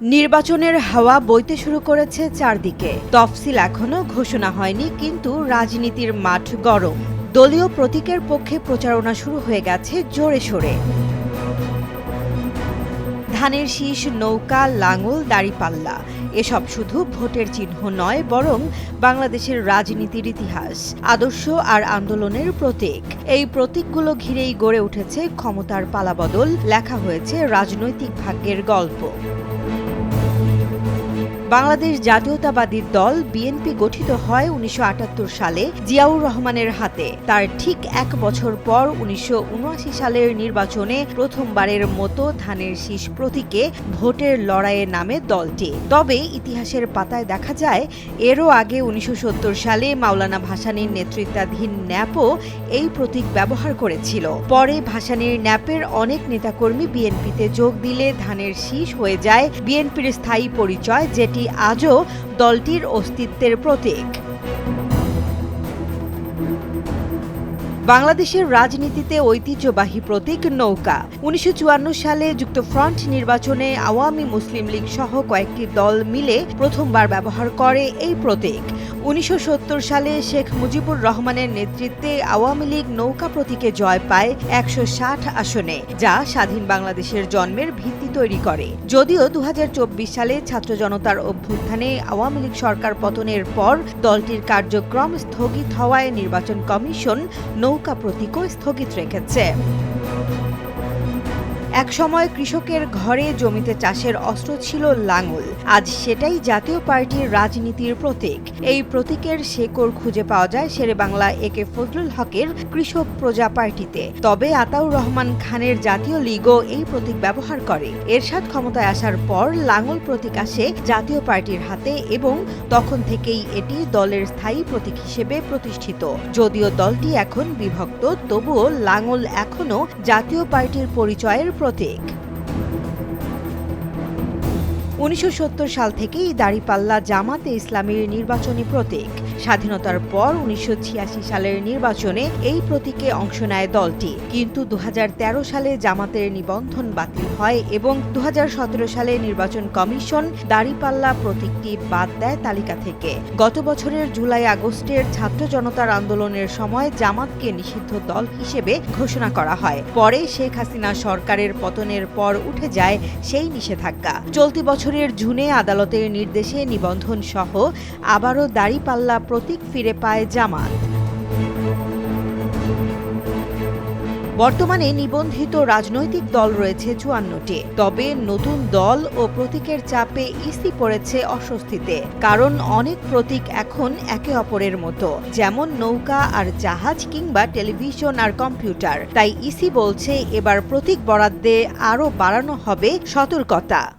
নির্বাচনের হাওয়া বইতে শুরু করেছে চারদিকে। তফসিল এখনও ঘোষণা হয়নি, কিন্তু রাজনীতির মাঠ গরম। দলীয় প্রতীকের পক্ষে প্রচারণা শুরু হয়ে গেছে জোরে সোরে। ধানের শীষ, নৌকা, লাঙল, দাড়িপাল্লা, এসব শুধু ভোটের চিহ্ন নয়, বরং বাংলাদেশের রাজনীতির ইতিহাস, আদর্শ আর আন্দোলনের প্রতীক। এই প্রতীকগুলো ঘিরেই গড়ে উঠেছে ক্ষমতার পালাবদল, লেখা হয়েছে রাজনৈতিক ভাগ্যের গল্প। বাংলাদেশ জাতীয়তাবাদী দল বিএনপি গঠিত হয় উনিশশো আটাত্তর সালে জিয়াউর রহমানের হাতে। তার ঠিক এক বছর পর উনিশশো উনআশি সালের নির্বাচনে প্রথমবারের মতো ধানের শীষ প্রতীকে ভোটের লড়াইয়ে নামে দলটি। তবে ইতিহাসের পাতায় দেখা যায়, এরও আগে উনিশশো সত্তর সালে মাওলানা ভাসানীর নেতৃত্বাধীন ন্যাপও এই প্রতীক ব্যবহার করেছিল। পরে ভাসানীর ন্যাপের অনেক নেতাকর্মী বিএনপিতে যোগ দিলে ধানের শীষ হয়ে যায় বিএনপির স্থায়ী পরিচয় যেটি আজও দলটির অস্তিত্বের প্রতীক। বাংলাদেশের রাজনীতিতে ঐতিহ্যবাহী প্রতীক নৌকা। উনিশশো চুয়ান্ন সালে যুক্তফ্রন্ট নির্বাচনে আওয়ামী মুসলিম লীগ সহ কয়েকটি দল মিলে প্রথমবার ব্যবহার করে এই প্রতীক। উনিশশো সত্তর সালে শেখ মুজিবুর রহমানের নেতৃত্বে আওয়ামী লীগ নৌকা প্রতীকে জয় পায় একশো ষাট আসনে, যা স্বাধীন বাংলাদেশের জন্মের ভিত্তি তৈরি করে। যদিও দু হাজার চব্বিশ সালে ছাত্র জনতার অভ্যুত্থানে আওয়ামী লীগ সরকার পতনের পর দলটির কার্যক্রম স্থগিত হওয়ায় নির্বাচন কমিশন নৌকা প্রতীকও স্থগিত রেখেছে। একসময় কৃষকের ঘরে জমিতে চাষের অস্ত্র ছিল লাঙল। আজ সেটাই জাতীয় পার্টির রাজনীতির প্রতীক। এই প্রতীকের শেকড় খুঁজে পাওয়া যায় শেরে বাংলা একে ফজলুল হকের কৃষক প্রজা পার্টিতে। তবে আতাউর রহমান খানের জাতীয় লীগও এই প্রতীক ব্যবহার করে। এরশাদ ক্ষমতায় আসার পর লাঙল প্রতীক আসে জাতীয় পার্টির হাতে এবং তখন থেকেই এটি দলের স্থায়ী প্রতীক হিসেবে প্রতিষ্ঠিত। যদিও দলটি এখন বিভক্ত, তবুও লাঙল এখনও জাতীয় পার্টির পরিচয়ের প্রতীক। উনিশশো সত্তর সাল থেকেই দাড়িপাল্লা জামাতে ইসলামের নির্বাচনী প্রতীক। স্বাধীনতার পর উনিশশো ছিয়াশি সালের নির্বাচনে এই প্রতীকে অংশ নেয় দলটি। কিন্তু দু হাজার তেরো সালে জামাতের নিবন্ধন বাতিল হয় এবং দু হাজার সতেরো সালে নির্বাচন কমিশন দাড়িপাল্লা প্রতীকটি বাদ দেয় তালিকা থেকে। গত বছরের জুলাই আগস্টের ছাত্র জনতার আন্দোলনের সময় জামাতকে নিষিদ্ধ দল হিসেবে ঘোষণা করা হয়। পরে শেখ হাসিনা সরকারের পতনের পর উঠে যায় সেই নিষেধাজ্ঞা। চলতি বছরের জুনে আদালতের নির্দেশে নিবন্ধন সহ আবারও দাড়িপাল্লা প্রতীক ফিরে পায় জামাত। বর্তমানে নিবন্ধিত রাজনৈতিক দল রয়েছে চুয়ান্নটি। তবে নতুন দল ও প্রতীকের চাপে ইসি পড়েছে অস্বস্তিতে, কারণ অনেক প্রতীক এখন একে অপরের মতো, যেমন নৌকা আর জাহাজ কিংবা টেলিভিশন আর কম্পিউটার। তাই ইসি বলছে, এবার প্রতীক বরাদ্দে আরও বাড়ানো হবে সতর্কতা।